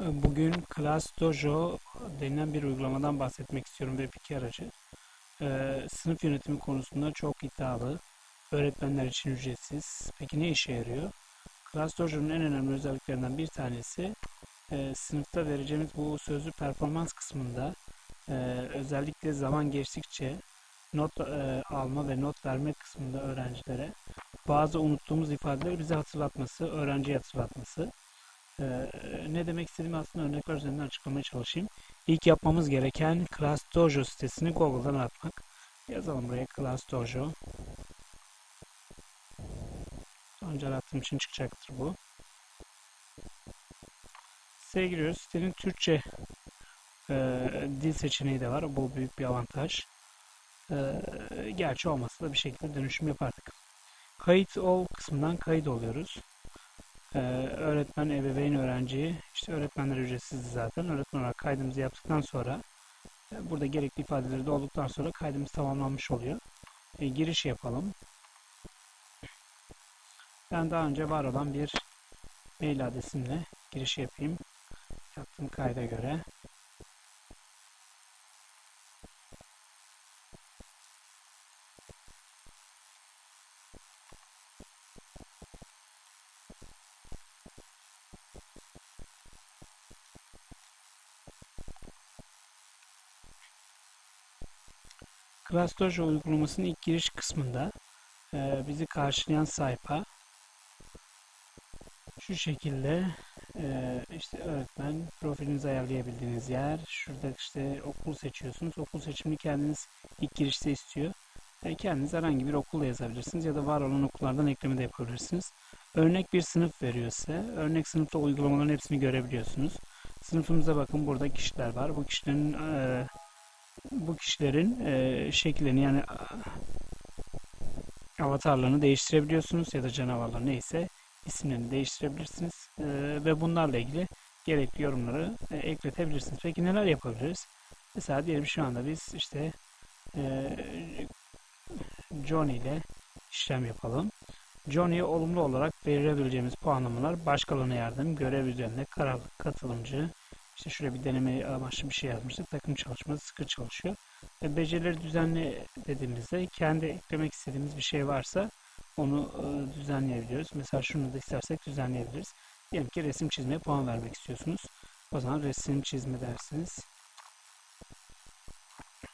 Bugün Class Dojo denilen bir uygulamadan bahsetmek istiyorum Web2 aracı. Ee, sınıf yönetimi konusunda çok iddialı. Öğretmenler için ücretsiz. Peki ne işe yarıyor? Class Dojo'nun en önemli özelliklerinden bir tanesi e, sınıfta vereceğimiz bu sözlü performans kısmında e, özellikle zaman geçtikçe not e, alma ve not verme kısmında öğrencilere bazı unuttuğumuz ifadeleri bize hatırlatması, öğrenciye hatırlatması. Ee, ne demek istediğimi aslında örnekler üzerinden açıklamaya çalışayım. İlk yapmamız gereken Class Dojo sitesini Google'dan aratmak. Yazalım buraya Class Dojo. Önce arattığım için çıkacaktır bu. Siteye giriyoruz. Sitenin Türkçe e, dil seçeneği de var. Bu büyük bir avantaj. E, gerçi olmasa da bir şekilde dönüşüm yapardık. Kayıt ol kısmından kayıt oluyoruz. Ee, öğretmen, ebeveyn, öğrenci, işte öğretmenler ücretsiz zaten. Öğretmen olarak kaydımızı yaptıktan sonra e, burada gerekli ifadeleri de olduktan sonra kaydımız tamamlanmış oluyor. E, giriş yapalım. Ben daha önce var olan bir mail adresimle giriş yapayım. Yaptığım kayda göre. ClassDojo uygulamasının ilk giriş kısmında e, bizi karşılayan sayfa şu şekilde e, işte öğretmen profilinizi ayarlayabildiğiniz yer. Şurada işte okul seçiyorsunuz. Okul seçimini kendiniz ilk girişte istiyor. E, kendiniz herhangi bir okulla yazabilirsiniz ya da var olan okullardan ekleme de yapabilirsiniz. Örnek bir sınıf veriyor size. Örnek sınıfta uygulamaların hepsini görebiliyorsunuz. Sınıfımıza bakın burada kişiler var. Bu kişilerin e, bu kişilerin e, şekillerini yani avatarlarını değiştirebiliyorsunuz ya da canavarlar neyse isimlerini değiştirebilirsiniz e, ve bunlarla ilgili gerekli yorumları e, ekletebilirsiniz. Peki neler yapabiliriz? Mesela diyelim şu anda biz işte e, Johnny ile işlem yapalım. Johnny'ye olumlu olarak verebileceğimiz puanlamalar başkalarına yardım, görev üzerinde kararlılık, katılımcı, işte şuraya bir deneme amaçlı bir şey yazmıştık. Takım çalışması sıkı çalışıyor. Ve becerileri düzenli dediğimizde kendi eklemek istediğimiz bir şey varsa onu e, düzenleyebiliyoruz. Mesela şunu da istersek düzenleyebiliriz. Diyelim ki resim çizmeye puan vermek istiyorsunuz. O zaman resim çizme dersiniz.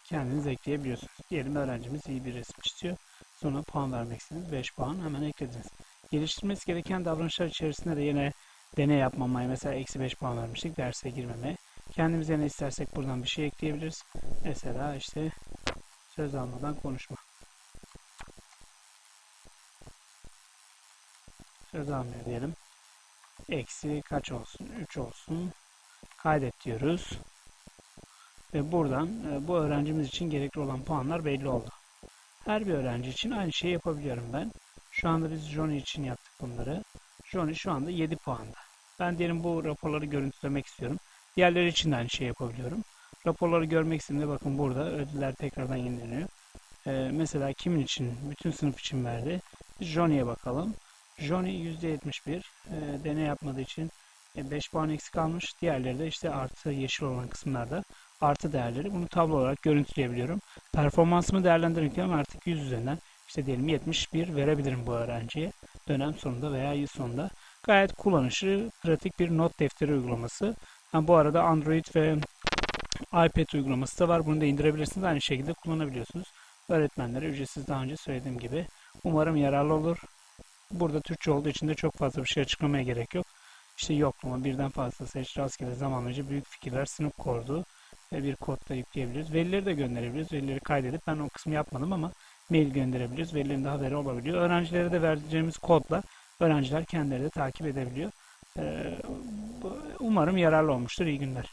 Kendiniz ekleyebiliyorsunuz. Diyelim öğrencimiz iyi bir resim çiziyor. Sonra puan vermek istediniz. 5 puan hemen eklediniz. Geliştirmesi gereken davranışlar içerisinde de yine deney yapmamaya mesela eksi 5 puan vermiştik derse girmeme. Kendimize ne istersek buradan bir şey ekleyebiliriz. Mesela işte söz almadan konuşma. Söz almıyor diyelim. Eksi kaç olsun? 3 olsun. Kaydet diyoruz. Ve buradan e, bu öğrencimiz için gerekli olan puanlar belli oldu. Her bir öğrenci için aynı şeyi yapabiliyorum ben. Şu anda biz Johnny için yaptık bunları. Johnny şu anda 7 puanda. Ben diyelim bu raporları görüntülemek istiyorum. Diğerleri için de aynı şey yapabiliyorum. Raporları görmek istediğimde bakın burada ödüller tekrardan yenileniyor. Ee, mesela kimin için? Bütün sınıf için verdi. Johnny'ye bakalım. Johnny %71. E, deney yapmadığı için 5 puan eksik kalmış. Diğerleri de işte artı yeşil olan kısımlarda artı değerleri. Bunu tablo olarak görüntüleyebiliyorum. Performansımı değerlendirirken artık 100 üzerinden işte diyelim 71 verebilirim bu öğrenciye. Dönem sonunda veya yıl sonunda. Gayet kullanışlı, pratik bir not defteri uygulaması. Ha, bu arada Android ve iPad uygulaması da var. Bunu da indirebilirsiniz. Aynı şekilde kullanabiliyorsunuz. Öğretmenlere ücretsiz daha önce söylediğim gibi. Umarım yararlı olur. Burada Türkçe olduğu için de çok fazla bir şey açıklamaya gerek yok. İşte yoklama, birden fazla seç, rastgele zamanlayıcı, büyük fikirler, sınıf kodu ve bir kodla yükleyebiliriz. Verileri de gönderebiliriz. Verileri kaydedip ben o kısmı yapmadım ama mail gönderebiliriz. Verilerin de haberi olabiliyor. Öğrencilere de vereceğimiz kodla öğrenciler kendileri de takip edebiliyor. Umarım yararlı olmuştur. İyi günler.